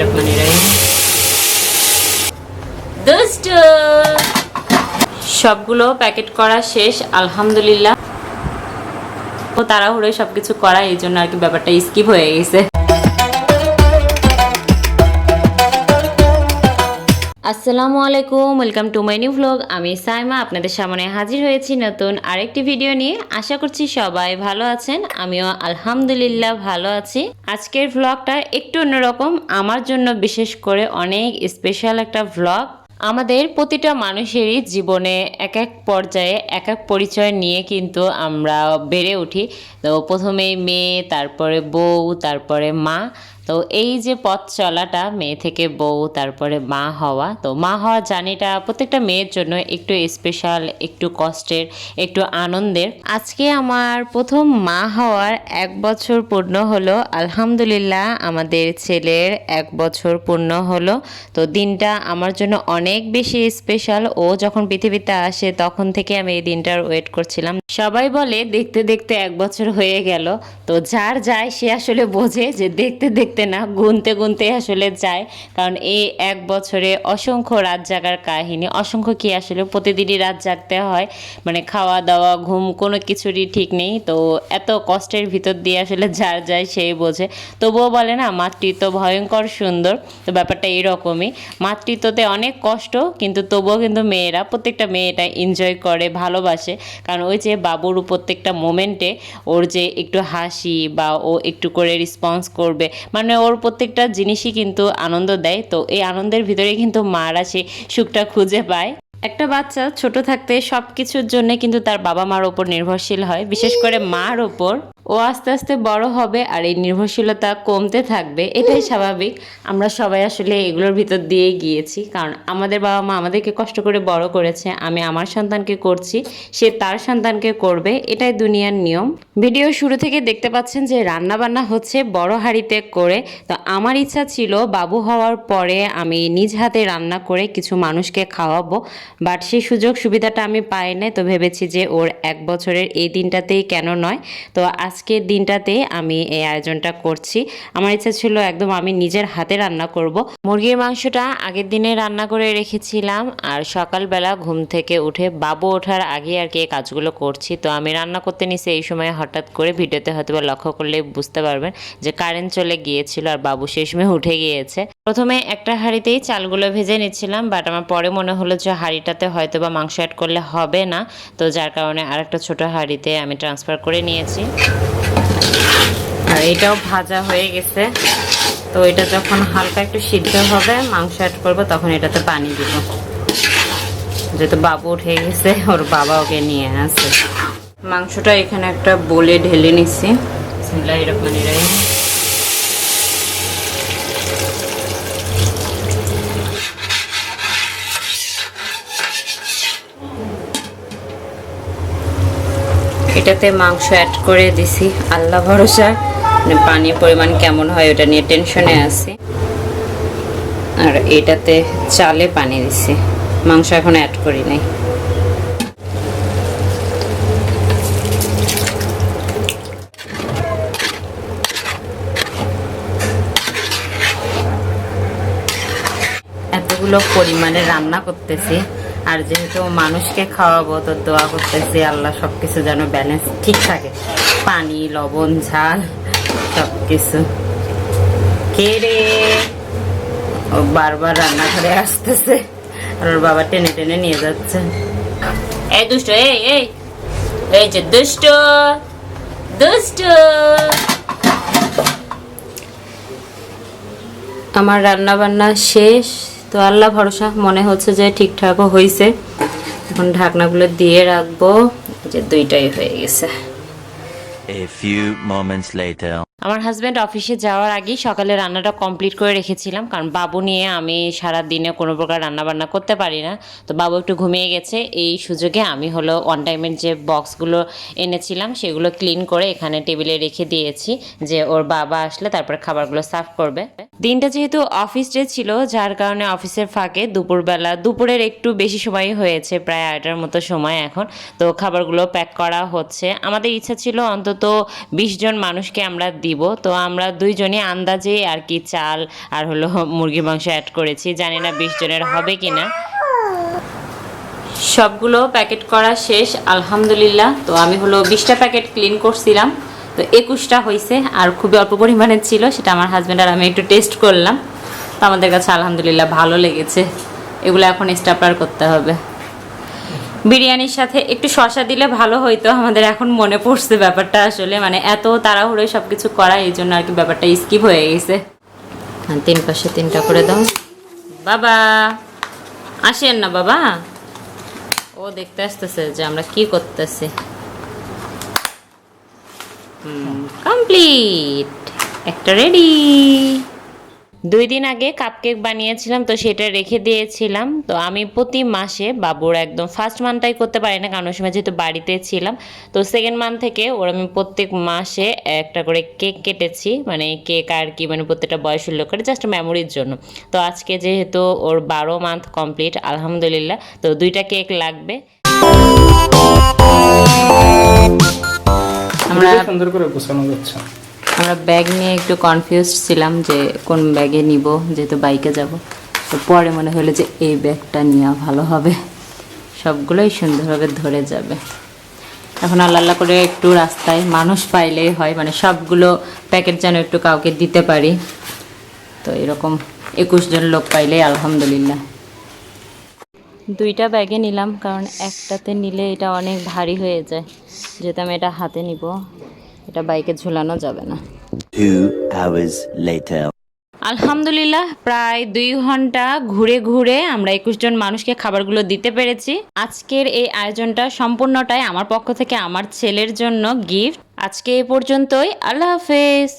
রহমানির দুষ্ট সবগুলো প্যাকেট করা শেষ, আলহামদুলিল্লাহ। ও তাড়াহুড়ো সবকিছু করা, এই জন্য আর কি ব্যাপারটা স্কিপ হয়ে গেছে। আসসালামু আলাইকুম welcome to my new vlog আমি সাইমা, আপনাদের সামনে হাজির হয়েছি নতুন আরেকটি ভিডিও নিয়ে। আশা করছি সবাই ভালো আছেন, আমিও আলহামদুলিল্লাহ ভালো আছি। আজকের ভ্লগটা একটু অন্যরকম, আমার জন্য বিশেষ করে অনেক স্পেশাল একটা ভ্লগ আমাদের প্রতিটা মানুষেরই জীবনে এক এক পর্যায়ে এক এক পরিচয় নিয়ে কিন্তু আমরা বেড়ে উঠি। তো প্রথমে মেয়ে, তারপরে বউ, তারপরে মা। তো এই যে পথ চলাটা, মেয়ে থেকে বউ, তারপরে মা হওয়া, তো মা হওয়া জানিটা প্রত্যেকটা মেয়ের জন্য একটু স্পেশাল একটু কষ্টের, একটু আনন্দের। আজকে আমার প্রথম মা হওয়ার এক বছর পূর্ণ হলো। আলহামদুলিল্লাহ, আমাদের ছেলের এক বছর পূর্ণ হলো। তো দিনটা আমার জন্য অনেক বেশি স্পেশাল ও যখন পৃথিবীতে আসে, তখন থেকে আমি এই দিনটার ওয়েট করছিলাম। সবাই বলে, দেখতে দেখতে এক বছর হয়ে গেল। তো যার যায়, সে আসলে বোঝে যে দেখতে দেখতে না, গুনতে গুনতে আসলে যায়। কারণ এই এক বছরে অসংখ্য রাত জাগার কাহিনী, অসংখ্য কি আসলে প্রতিদিনই রাত জাগতে হয়। মানে খাওয়া দাওয়া, ঘুম, কোনো কিছুরই ঠিক নেই। তো এত কষ্টের ভিতর দিয়ে আসলে যার যায় সেই বোঝে। তবুও বলে না, মাতৃত্ব ভয়ঙ্কর সুন্দর। তো ব্যাপারটা এইরকমই মাতৃত্বতে অনেক কষ্ট, কিন্তু তবুও কিন্তু মেয়েরা, প্রত্যেকটা মেয়েটা এনজয় করে, ভালোবাসে। কারণ ওই যে বাবুর প্রত্যেকটা মোমেন্টে ওর যে একটু হাসি বা ও একটু করে রেসপন্স করবে মানে ওর প্রত্যেকটা জিনিসই কিন্তু আনন্দ দেয়। তো এই আনন্দের ভিতরে কিন্তু মারা সে সুখটা খুঁজে পায়। একটা বাচ্চা ছোট থাকতে সব কিছুর জন্য কিন্তু তার বাবা মার ওপর নির্ভরশীল হয়, বিশেষ করে মার ওপর। ও আস্তে আস্তে বড় হবে আর এই নির্ভরশীলতা কমতে থাকবে, এটাই স্বাভাবিক। আমরা সবাই আসলে এগুলোর ভিতর দিয়ে গিয়েছি, কারণ আমাদের বাবা মা আমাদেরকে কষ্ট করে বড় করেছে, আমি আমার সন্তানকে করছি, সে তার সন্তানকে করবে, এটাই দুনিয়ার নিয়ম। ভিডিও শুরু থেকে দেখতে পাচ্ছেন যে রান্না বান্না হচ্ছে বড় হাঁড়িতে করে, তো আমার ইচ্ছা ছিল বাবু হওয়ার পরে আমি নিজ হাতে রান্না করে কিছু মানুষকে খাওয়াবো, বাট সেই সুযোগ সুবিধাটা আমি পাই নাই, তো ভেবেছি যে ওর এক বছরের এই দিনটাতেই কেন নয়। তো আজকের দিনটাতে আমি এই আয়োজনটা করছি। আমার ইচ্ছা ছিল একদম আমি নিজের হাতে রান্না করব। মুরগির মাংসটা আগের দিনে রান্না করে রেখেছিলাম আর সকালবেলা ঘুম থেকে উঠে বাবু ওঠার আগে আর কি এই কাজগুলো করছি। তো আমি রান্না করতে নিছি এই সময় হঠাৎ করে ভিডিওতে হয়তো বা লক্ষ্য করলে বুঝতে পারবেন যে কারেন্ট চলে গিয়েছিল আর বাবু সময় উঠে গিয়েছে। প্রথমে একটা হাঁড়িতেই চালগুলো ভেজে নিচ্ছিলাম বাট আমার পরে মনে হলো যে হাঁড়িটাতে হয়তো বা মাংস অ্যাড করলে হবে না। তো যার কারণে আরেকটা ছোট হাঁড়িতে আমি ট্রান্সফার করে নিয়েছি। আর এটাও ভাজা হয়ে গেছে। তো এটা যখন হালকা একটু সিদ্ধ হবে, মাংস অ্যাড করব, তখন এটাতে পানি দিব। যেহেতু বাবু উঠে গেছে, ওর বাবা ওকে নিয়ে আসে। মাংসটা এখানে একটা বলে ঢেলে নিছি। বিসমিল্লাহির এটাতে মাংস অ্যাড করে দিছি। আল্লাহ ভরসা। মানে পানির পরিমাণ কেমন হয় ওটা নিয়ে টেনশনে আছি। আর এটাতে চালে পানি দিছি। মাংস এখন অ্যাড করি নাই। এতগুলো পরিমাণে রান্না করতেছি। আর যেহেতু মানুষকে খাওয়াবো, তো দোয়া করতেছি আল্লাহ সবকিছু যেন ব্যালেন্স ঠিক থাকে। পানি, লবণ, ঝাল, সবকিছু। কে রে? ও বারবার রান্নাঘরে আসতেছে। আর ওর বাবা টেনে টেনে নিয়ে যাচ্ছে। এই দুষ্ট, এই এই। এই যে দুষ্ট দুষ্ট। আমার রান্না বান্না শেষ। তো আল্লাহ ভরসা, মনে হচ্ছে যে ঠিকঠাকও হয়েছে এখন ঢাকনাগুলো দিয়ে রাখব যে দুইটাই হয়ে গেছে A few moments later. আমার হাজব্যান্ড অফিসে যাওয়ার আগেই সকালে রান্নাটা কমপ্লিট করে রেখেছিলাম। কারণ বাবু নিয়ে আমি সারা দিনে কোনো প্রকার রান্না বান্না করতে পারি না। তো বাবু একটু ঘুমিয়ে গেছে। এই সুযোগে আমি হলো অন টাইমের যে বক্সগুলো এনেছিলাম, সেগুলো ক্লিন করে এখানে টেবিলে রেখে দিয়েছি যে ওর বাবা আসলে তারপর খাবারগুলো সার্ভ করবে। দিনটা যেহেতু অফিস ডে ছিল, যার কারণে অফিসের ফাঁকে দুপুরবেলা, দুপুরের একটু বেশি সময় হয়েছে, প্রায় আটটার মতো সময় এখন। তো খাবারগুলো প্যাক করা হচ্ছে। আমাদের ইচ্ছা ছিল অন্তত বিশ জন মানুষকে আমরা দিব। দিব। তো আমরা দুইজনই আন্দাজে আর কি চাল আর হলো মুরগির মাংস অ্যাড করেছি। জানি না বিশ জনের হবে কি না সবগুলো প্যাকেট করা শেষ, আলহামদুলিল্লাহ। তো আমি হলো বিশটা প্যাকেট ক্লিন করছিলাম। তো একুশটা হয়েছে আর খুবই অল্প পরিমাণে ছিল, সেটা আমার হাজব্যান্ড আর আমি একটু টেস্ট করলাম। তো আমাদের কাছে আলহামদুলিল্লাহ ভালো লেগেছে। এগুলো এখন স্টাপলার করতে হবে। বিরিয়ানির সাথে একটু শশা দিলে ভালো হইতো, আমাদের এখন মনে পড়ছে ব্যাপারটা আসলে। মানে এত তাড়াহুড়োয় সব কিছু করা, এই জন্য আর কি ব্যাপারটা স্কিপ হয়ে গেছে। তিন পাশে তিনটা করে দাও। বাবা! আসেন না বাবা। ও দেখতে আসতেছে যে আমরা কি করতেছি। কমপ্লিট একটা রেডি দুই দিন আগে কাপকেক বানিয়েছিলাম তো সেটা রেখে দিয়েছিলাম। তো আমি প্রতি মাসে বাবুর একদম ফার্স্ট মান্থটাই করতে পারি না কারণ ওই সময় যেহেতু বাড়িতে ছিলাম তো সেকেন্ড মান্থ থেকে ওর আমি প্রত্যেক মাসে একটা করে কেক কেটেছি মানে কেক আর কি মানে প্রত্যেকটা বয়স উল্লেখ করে জাস্ট মেমোরির জন্য। তো আজকে যেহেতু ওর বারো মান্থ কমপ্লিট আলহামদুলিল্লাহ তো দুইটা কেক লাগবে। আমরা আমরা সুন্দর করে গোছানো যাচ্ছে আমরা ব্যাগ নিয়ে একটু কনফিউজ ছিলাম যে কোন ব্যাগে নিব, যেহেতু বাইকে যাব। তো পরে মনে হলো যে এই ব্যাগটা নেওয়া ভালো হবে। সবগুলোই সুন্দরভাবে ধরে যাবে। এখন আল্লাহ করে একটু রাস্তায় মানুষ পাইলেই হয় মানে সবগুলো প্যাকেট যেন একটু কাউকে দিতে পারি। তো এরকম একুশ জন লোক পাইলেই আলহামদুলিল্লাহ। দুইটা ব্যাগে নিলাম, কারণ একটাতে নিলে এটা অনেক ভারী হয়ে যায়। যেহেতু আমি এটা হাতে নিব। এটা বাইকে ঝুলানো যাবে না. আলহামদুলিল্লাহ প্রায় দুই ঘণ্টা ঘুরে ঘুরে আমরা একুশ জন মানুষকে খাবারগুলো দিতে পেরেছি। আজকের এই আয়োজনটা সম্পূর্ণটাই আমার পক্ষ থেকে আমার ছেলের জন্য গিফট। আজকে এ পর্যন্তই আল্লাহ হাফেজ।